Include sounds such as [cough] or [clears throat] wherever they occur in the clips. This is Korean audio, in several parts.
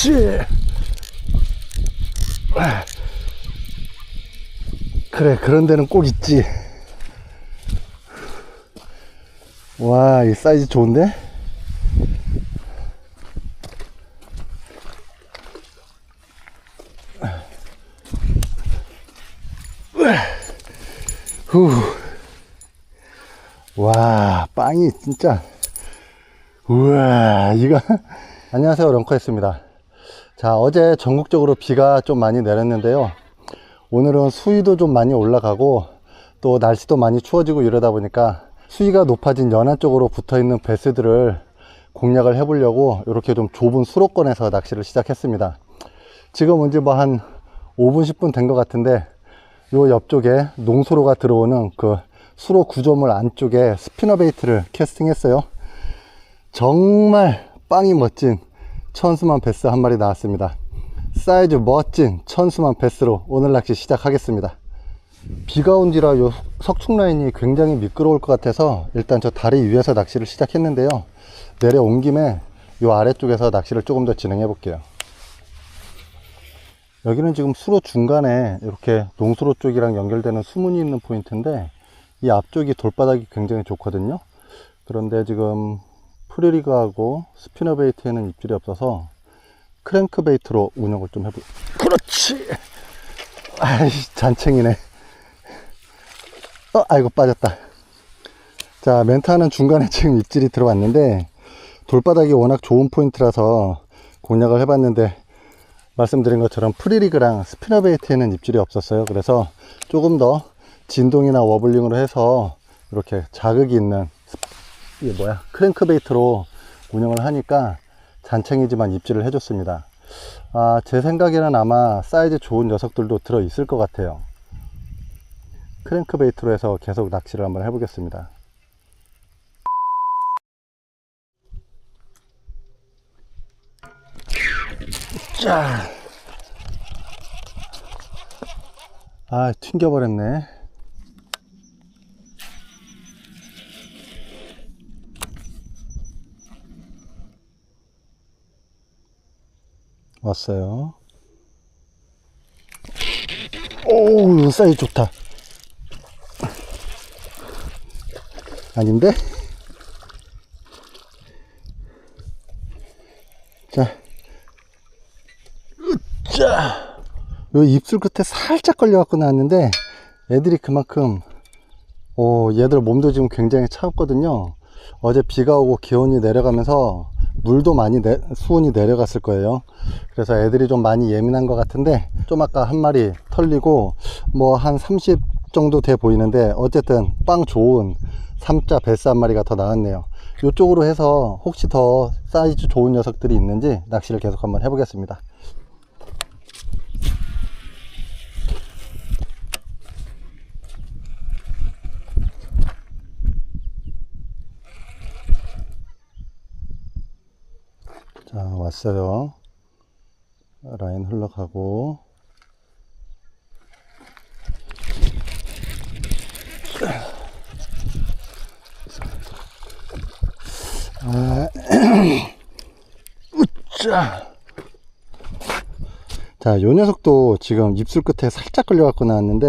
그렇지. 그래, 그런 데는 꼭 있지. 와, 이 사이즈 좋은데? 후. 와, 빵이 진짜. 우와, 이거. [laughs] 안녕하세요, 런커였습니다. 자, 어제 전국적으로 비가 좀 많이 내렸는데요. 오늘은 수위도 좀 많이 올라가고 또 날씨도 많이 추워지고 이러다 보니까 수위가 높아진 연안 쪽으로 붙어 있는 베스들을 공략을 해보려고 이렇게 좀 좁은 수로권에서 낚시를 시작했습니다. 지금 이제 뭐 한 5분, 10분 된 것 같은데 요 옆쪽에 농수로가 들어오는 그 수로 구조물 안쪽에 스피너 베이트를 캐스팅했어요. 정말 빵이 멋진 천수만 베스 한 마리 나왔습니다. 사이즈 멋진 천수만 베스로 오늘 낚시 시작하겠습니다. 비가 온 뒤라 요 석축 라인이 굉장히 미끄러울 것 같아서 일단 저 다리 위에서 낚시를 시작했는데요. 내려온 김에 요 아래쪽에서 낚시를 조금 더 진행해 볼게요. 여기는 지금 수로 중간에 이렇게 농수로 쪽이랑 연결되는 수문이 있는 포인트인데 이 앞쪽이 돌바닥이 굉장히 좋거든요. 그런데 지금 프리리그하고 스피너 베이트에는 입질이 없어서 크랭크 베이트로 운영을 좀 해보. 그렇지. 아이 잔챙이네. 어, 아이고 빠졌다. 자 멘트하는 중간에 지금 입질이 들어왔는데 돌바닥이 워낙 좋은 포인트라서 공략을 해봤는데 말씀드린 것처럼 프리리그랑 스피너 베이트에는 입질이 없었어요. 그래서 조금 더 진동이나 워블링으로 해서 이렇게 자극이 있는 이게 뭐야 크랭크 베이트로 운영을 하니까 잔챙이지만 입질을 해줬습니다. 아, 제 생각에는 아마 사이즈 좋은 녀석들도 들어 있을 것 같아요. 크랭크 베이트로 해서 계속 낚시를 한번 해보겠습니다. 자. 아, 튕겨버렸네. 왔어요. 오우, 사이즈 좋다. 아닌데? 자. 으짜! 요 입술 끝에 살짝 걸려갖고 나왔는데, 애들이 그만큼, 오, 얘들 몸도 지금 굉장히 차갑거든요. 어제 비가 오고 기온이 내려가면서 물도 많이 내, 수온이 내려갔을 거예요. 그래서 애들이 좀 많이 예민한 것 같은데 좀 아까 한 마리 털리고 뭐 한 30 정도 돼 보이는데 어쨌든 빵 좋은 삼자 베스 한 마리가 더 나왔네요. 이쪽으로 해서 혹시 더 사이즈 좋은 녀석들이 있는지 낚시를 계속 한번 해보겠습니다. 자 왔어요. 라인 흘러가고. 아, 으짜 [clears throat] 자, 요 녀석도 지금 입술 끝에 살짝 걸려갖고 나왔는데,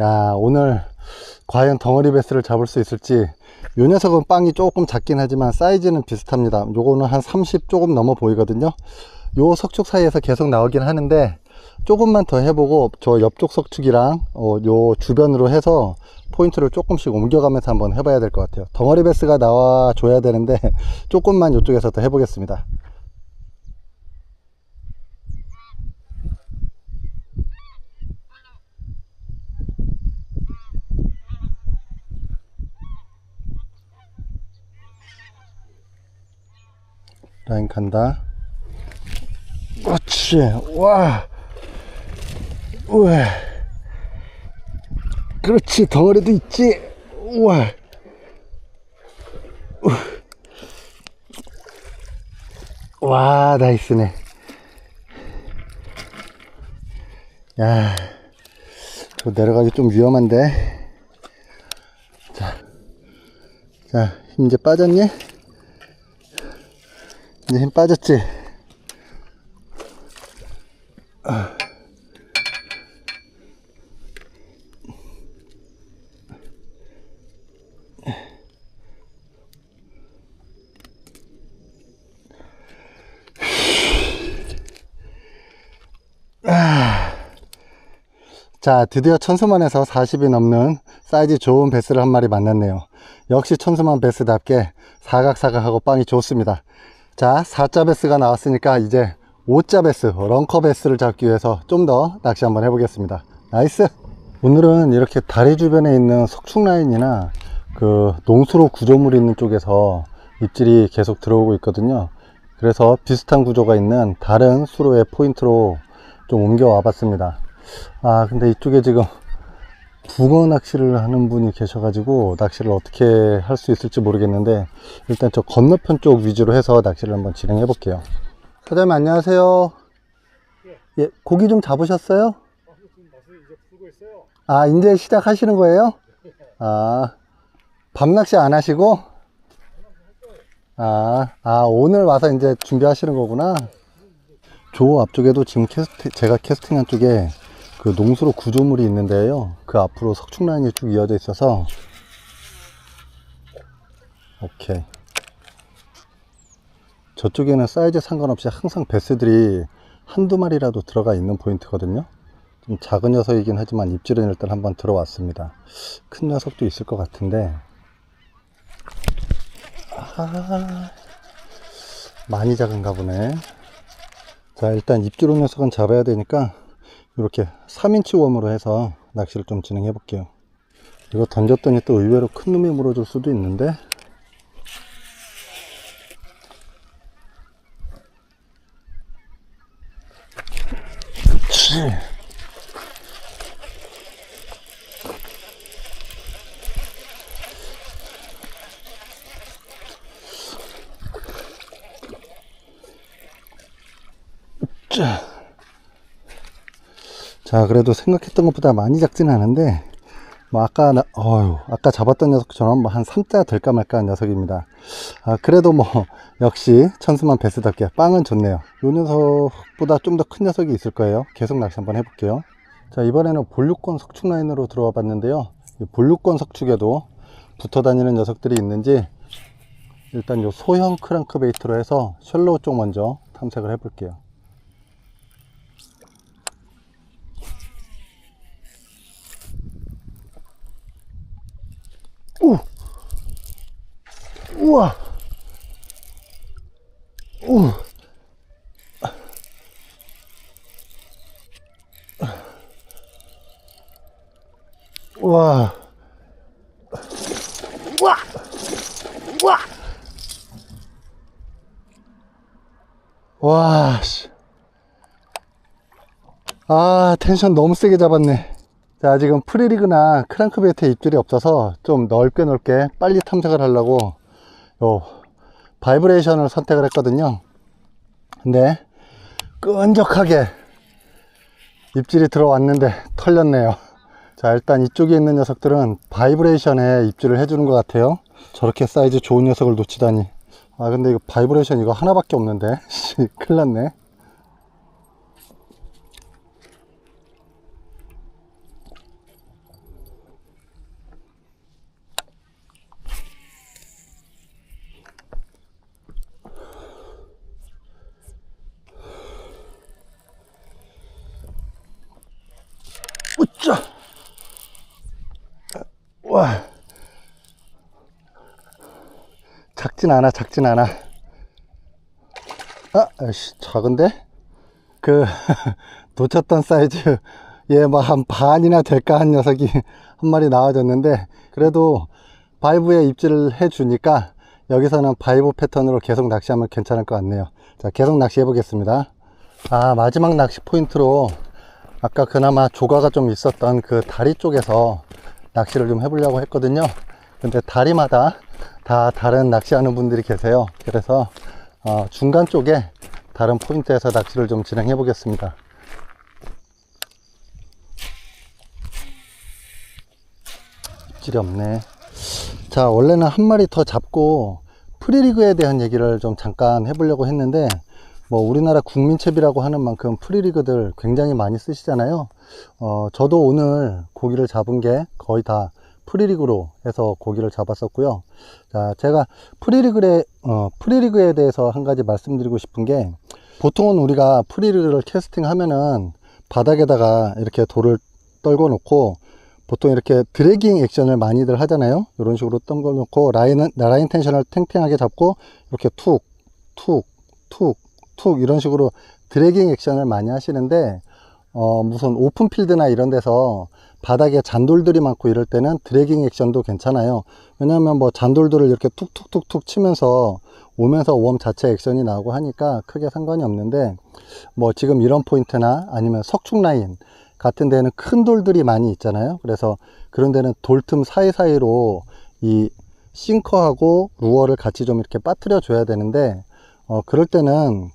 야, 오늘 과연 덩어리 베스를 잡을 수 있을지, 요 녀석은 빵이 조금 작긴 하지만 사이즈는 비슷합니다. 요거는 한 30 조금 넘어 보이거든요. 요 석축 사이에서 계속 나오긴 하는데, 조금만 더 해보고, 저 옆쪽 석축이랑, 어, 요 주변으로 해서 포인트를 조금씩 옮겨가면서 한번 해봐야 될 것 같아요. 덩어리 베스가 나와 줘야 되는데, [laughs] 조금만 이쪽에서 더 해보겠습니다. 라인 간다. 그렇지. 와. 우와. 그렇지. 덩어리도 있지. 우와. 우. 와, 나이스네. 야. 저 내려가기 좀 위험한데. 자. 자, 힘 이제 빠졌니? 이제 힘 빠졌지? 자, 드디어 천수만에서 40이 넘는 사이즈 좋은 베스를 한 마리 만났네요. 역시 천수만 베스답게 사각사각하고 빵이 좋습니다. 자, 4자 베스가 나왔으니까 이제 5자 베스, 런커 베스를 잡기 위해서 좀 더 낚시 한번 해보겠습니다. 나이스! 오늘은 이렇게 다리 주변에 있는 석축 라인이나 그 농수로 구조물이 있는 쪽에서 입질이 계속 들어오고 있거든요. 그래서 비슷한 구조가 있는 다른 수로의 포인트로 좀 옮겨와 봤습니다. 아, 근데 이쪽에 지금 붕어 낚시를 하는 분이 계셔가지고 낚시를 어떻게 할 수 있을지 모르겠는데 일단 저 건너편 쪽 위주로 해서 낚시를 한번 진행해 볼게요. 사장님 안녕하세요. 예, 고기 좀 잡으셨어요? 아, 이제 시작하시는 거예요? 아, 밤낚시 안 하시고? 아, 아, 오늘 와서 이제 준비하시는 거구나. 조 앞쪽에도 지금 캐스팅, 제가 캐스팅한 쪽에 그 농수로 구조물이 있는데요. 그 앞으로 석축 라인이 쭉 이어져 있어서 오케이. 저쪽에는 사이즈 상관없이 항상 베스들이 한두 마리라도 들어가 있는 포인트거든요. 좀 작은 녀석이긴 하지만 입질은 일단 한번 들어왔습니다. 큰 녀석도 있을 것 같은데 아, 많이 작은가 보네. 자, 일단 입질 온 녀석은 잡아야 되니까 이렇게 3인치 웜으로 해서 낚시를 좀 진행해 볼게요. 이거 던졌더니 또 의외로 큰 놈이 물어줄 수도 있는데. 자. 자, 그래도 생각했던 것보다 많이 작지는 않은데, 뭐, 아까, 나, 어휴, 아까 잡았던 녀석처럼 뭐 한 3자 될까 말까 한 녀석입니다. 아, 그래도 뭐, 역시 천수만 베스답게 빵은 좋네요. 요 녀석보다 좀 더 큰 녀석이 있을 거예요. 계속 낚시 한번 해볼게요. 자, 이번에는 볼육권 석축 라인으로 들어와 봤는데요. 이 볼육권 석축에도 붙어 다니는 녀석들이 있는지, 일단 요 소형 크랑크 베이트로 해서 셜로우 쪽 먼저 탐색을 해볼게요. 우! 우와! 우! 와! 와! 와! 와, 씨. 아, 텐션 너무 세게 잡았네. 자, 지금 프리리그나 크랑크베이트에 입질이 없어서 좀 넓게 넓게 빨리 탐색을 하려고 요 바이브레이션을 선택을 했거든요. 근데 끈적하게 입질이 들어왔는데 털렸네요. 자, 일단 이쪽에 있는 녀석들은 바이브레이션에 입질을 해주는 것 같아요. 저렇게 사이즈 좋은 녀석을 놓치다니. 아, 근데 이거 바이브레이션 이거 하나밖에 없는데. [laughs] 씨, 큰일 났네. 우짜! 와! 작진 않아, 작진 않아. 아, 아이씨, 작은데? 그, [laughs] 놓쳤던 사이즈, 얘뭐한 반이나 될까 한 녀석이 한 마리 나와줬는데, 그래도 바이브에 입질을 해주니까, 여기서는 바이브 패턴으로 계속 낚시하면 괜찮을 것 같네요. 자, 계속 낚시해 보겠습니다. 아, 마지막 낚시 포인트로, 아까 그나마 조가가 좀 있었던 그 다리 쪽에서 낚시를 좀 해보려고 했거든요. 근데 다리마다 다 다른 낚시하는 분들이 계세요. 그래서 어, 중간 쪽에 다른 포인트에서 낚시를 좀 진행해 보겠습니다. 질이 없네. 자, 원래는 한 마리 더 잡고 프리리그에 대한 얘기를 좀 잠깐 해보려고 했는데 뭐 우리나라 국민채비라고 하는 만큼 프리리그들 굉장히 많이 쓰시잖아요. 어, 저도 오늘 고기를 잡은 게 거의 다 프리리그로 해서 고기를 잡았었고요. 자, 제가 프리리그에, 어, 프리리그에 대해서 한 가지 말씀드리고 싶은 게 보통은 우리가 프리리그를 캐스팅 하면은 바닥에다가 이렇게 돌을 떨궈 놓고 보통 이렇게 드래깅 액션을 많이들 하잖아요. 이런 식으로 떨궈 놓고 라인은, 라인 텐션을 탱탱하게 잡고 이렇게 툭, 툭, 툭, 툭 이런 식으로 드래깅 액션을 많이 하시는데 어, 무슨 오픈필드나 이런 데서 바닥에 잔돌들이 많고 이럴 때는 드래깅 액션도 괜찮아요. 왜냐하면 뭐 잔돌들을 이렇게 툭툭툭툭 치면서 오면서 웜 자체 액션이 나오고 하니까 크게 상관이 없는데 뭐 지금 이런 포인트나 아니면 석축 라인 같은 데는 큰 돌들이 많이 있잖아요. 그래서 그런 데는 돌틈 사이사이로 이 싱커하고 루어를 같이 좀 이렇게 빠뜨려 줘야 되는데 어, 그럴 때는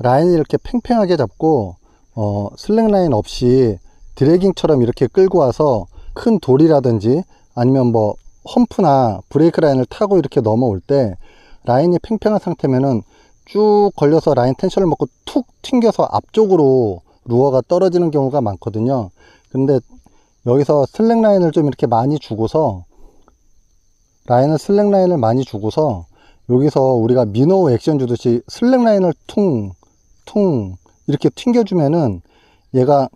라인을 이렇게 팽팽하게 잡고 어, 슬랙 라인 없이 드래깅처럼 이렇게 끌고 와서 큰 돌이라든지 아니면 뭐 험프나 브레이크 라인을 타고 이렇게 넘어올 때 라인이 팽팽한 상태면은 쭉 걸려서 라인 텐션을 먹고 툭 튕겨서 앞쪽으로 루어가 떨어지는 경우가 많거든요. 근데 여기서 슬랙 라인을 좀 이렇게 많이 주고서 라인을 슬랙 라인을 많이 주고서 여기서 우리가 미노 액션 주듯이 슬랙 라인을 퉁, 퉁 이렇게 튕겨주면은 얘가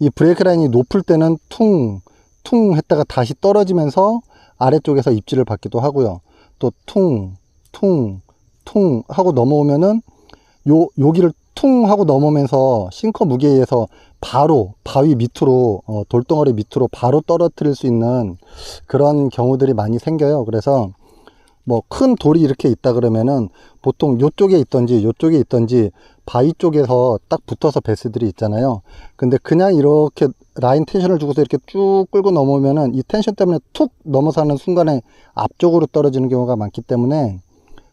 이 브레이크 라인이 높을 때는 퉁, 퉁 했다가 다시 떨어지면서 아래쪽에서 입질을 받기도 하고요. 또 퉁, 퉁, 퉁 하고 넘어오면은 요, 여기를 퉁 하고 넘으면서 싱커 무게에 의해서 바로 바위 밑으로 어, 돌덩어리 밑으로 바로 떨어뜨릴 수 있는 그런 경우들이 많이 생겨요. 그래서 뭐 큰 돌이 이렇게 있다 그러면은 보통 요쪽에 있던지 요쪽에 있던지 바위 쪽에서 딱 붙어서 베스들이 있잖아요. 근데 그냥 이렇게 라인 텐션을 주고서 이렇게 쭉 끌고 넘어오면은 이 텐션 때문에 툭 넘어서는 순간에 앞쪽으로 떨어지는 경우가 많기 때문에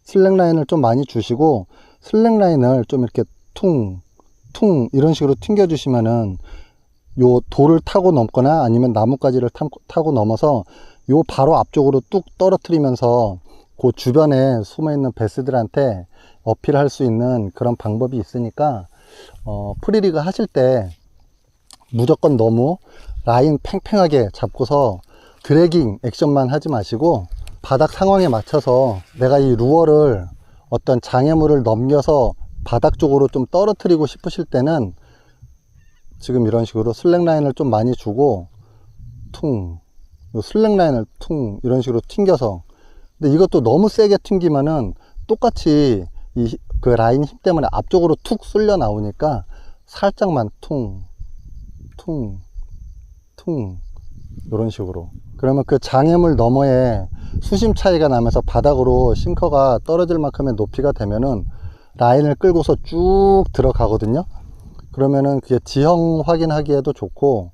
슬랙 라인을 좀 많이 주시고 슬랙 라인을 좀 이렇게 퉁, 퉁 이런 식으로 튕겨 주시면은 요 돌을 타고 넘거나 아니면 나뭇가지를 타, 타고 넘어서 요 바로 앞쪽으로 뚝 떨어뜨리면서 그 주변에 숨어 있는 베스들한테 어필할 수 있는 그런 방법이 있으니까 어, 프리리그 하실 때 무조건 너무 라인 팽팽하게 잡고서 드래깅 액션만 하지 마시고 바닥 상황에 맞춰서 내가 이 루어를 어떤 장애물을 넘겨서 바닥 쪽으로 좀 떨어뜨리고 싶으실 때는 지금 이런 식으로 슬랙 라인을 좀 많이 주고 퉁 슬랙 라인을 퉁 이런 식으로 튕겨서 근데 이것도 너무 세게 튕기면은 똑같이 이 그 라인 힘 때문에 앞쪽으로 툭 쓸려 나오니까 살짝만 퉁, 퉁, 퉁 이런 식으로. 그러면 그 장애물 너머에 수심 차이가 나면서 바닥으로 싱커가 떨어질 만큼의 높이가 되면은 라인을 끌고서 쭉 들어가거든요. 그러면은 그게 지형 확인하기에도 좋고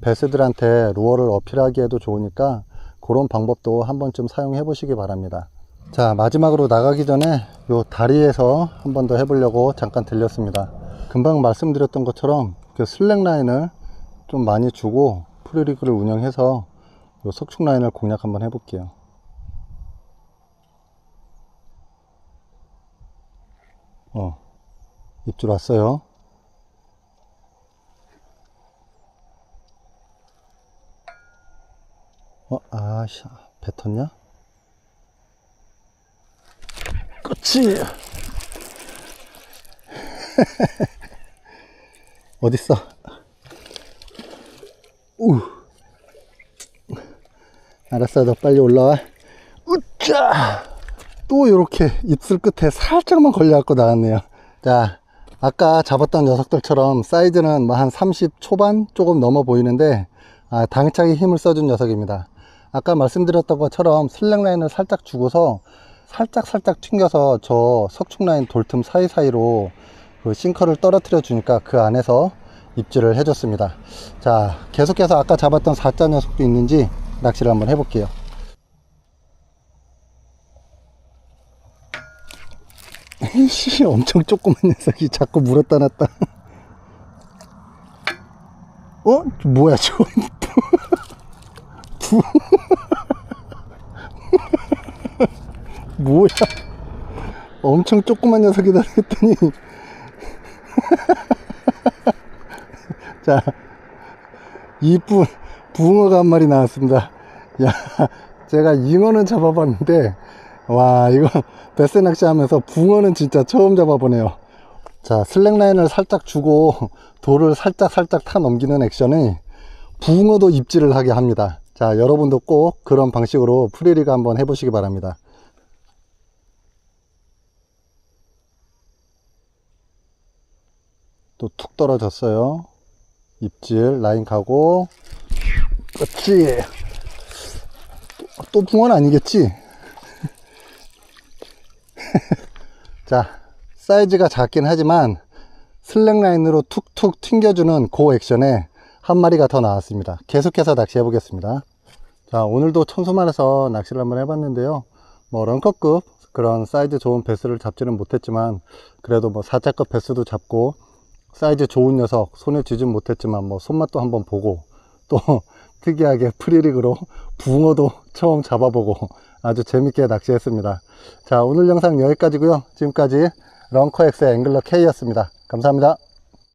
베스들한테 루어를 어필하기에도 좋으니까 그런 방법도 한 번쯤 사용해 보시기 바랍니다. 자 마지막으로 나가기 전에 요 다리에서 한 번 더 해보려고 잠깐 들렸습니다. 금방 말씀드렸던 것처럼 그 슬랙 라인을 좀 많이 주고 프리리그를 운영해서 요 석축 라인을 공략 한번 해볼게요. 어 입줄 왔어요 어 아씨 뱉었냐? 그렇지 [laughs] 어딨어? 우. 알았어 너 빨리 올라와. 우짜! 또 이렇게 입술 끝에 살짝만 걸려갖고 나왔네요. 자 아까 잡았던 녀석들처럼 사이즈는 뭐 한 30 초반 조금 넘어 보이는데 아, 당차게 힘을 써준 녀석입니다 아까 말씀드렸던 것처럼 슬랙 라인을 살짝 주고서 살짝 살짝 튕겨서 저 석축 라인 돌틈 사이사이로 그 싱커를 떨어뜨려 주니까 그 안에서 입질을 해줬습니다. 자 계속해서 아까 잡았던 4자 녀석도 있는지 낚시를 한번 해볼게요. [laughs] 씨, 엄청 조그만 녀석이 자꾸 물었다 놨다. 어? 뭐야 저 [laughs] 뭐야? 엄청 조그만 녀석이다 했더니. [laughs] 자 이쁜 붕어가 한 마리 나왔습니다. 야 제가 잉어는 잡아봤는데 와 이거 베스 낚시 하면서 붕어는 진짜 처음 잡아보네요. 자 슬랙라인을 살짝 주고 돌을 살짝 살짝 타 넘기는 액션이 붕어도 입질을 하게 합니다 자 여러분도 꼭 그런 방식으로 프리리그 한번 해보시기 바랍니다. 또 툭 떨어졌어요. 입질 라인 가고. 그렇지 또, 또 붕어는 아니겠지? [laughs] 자 사이즈가 작긴 하지만 슬랙라인으로 툭툭 튕겨주는 고 액션에 한 마리가 더 나왔습니다. 계속해서 낚시해 보겠습니다 자 오늘도 천수만에서 낚시를 한번 해봤는데요. 뭐 런커급 그런 사이즈 좋은 베스를 잡지는 못했지만 그래도 뭐 4자급 베스도 잡고 사이즈 좋은 녀석 손에 쥐진 못했지만 뭐 손맛도 한번 보고 또 [laughs] 특이하게 프리릭으로 붕어도 [laughs] 처음 잡아보고 아주 재밌게 낚시했습니다. 자 오늘 영상 여기까지고요. 지금까지 런커엑스의 앵글러 K였습니다. 감사합니다